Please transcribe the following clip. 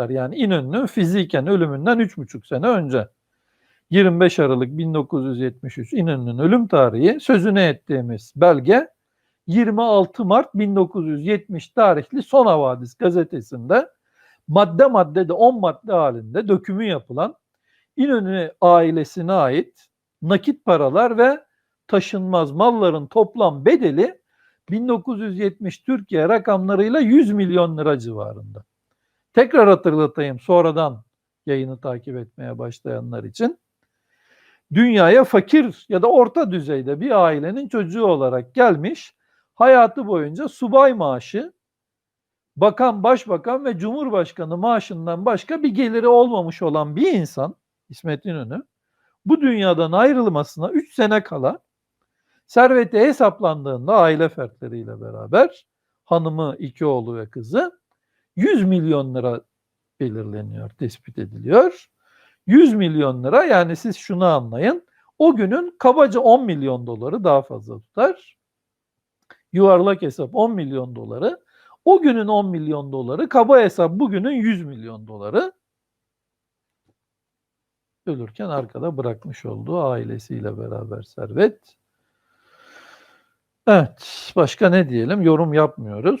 1970'ler yani İnönü'nün fiziken ölümünden 3,5 sene önce. 25 Aralık 1973 İnönü'nün ölüm tarihi sözüne ettiğimiz belge 26 Mart 1970 tarihli Son Havadis gazetesinde madde madde de 10 madde halinde dökümü yapılan İnönü ailesine ait nakit paralar ve taşınmaz malların toplam bedeli 1970 Türkiye rakamlarıyla 100 milyon lira civarında. Tekrar hatırlatayım sonradan yayını takip etmeye başlayanlar için. Dünyaya fakir ya da orta düzeyde bir ailenin çocuğu olarak gelmiş, hayatı boyunca subay maaşı, bakan, başbakan ve cumhurbaşkanı maaşından başka bir geliri olmamış olan bir insan, İsmet İnönü, bu dünyadan ayrılmasına 3 sene kala serveti hesaplandığında aile fertleriyle beraber hanımı, iki oğlu ve kızı 100 milyon lira belirleniyor, tespit ediliyor. 100 milyon lira yani siz şunu anlayın. O günün kabaca 10 milyon doları daha fazla tutar. Yuvarlak hesap 10 milyon doları. O günün 10 milyon doları kaba hesap bugünün 100 milyon doları. Ölürken arkada bırakmış olduğu ailesiyle beraber servet. Evet, başka ne diyelim? Yorum yapmıyoruz.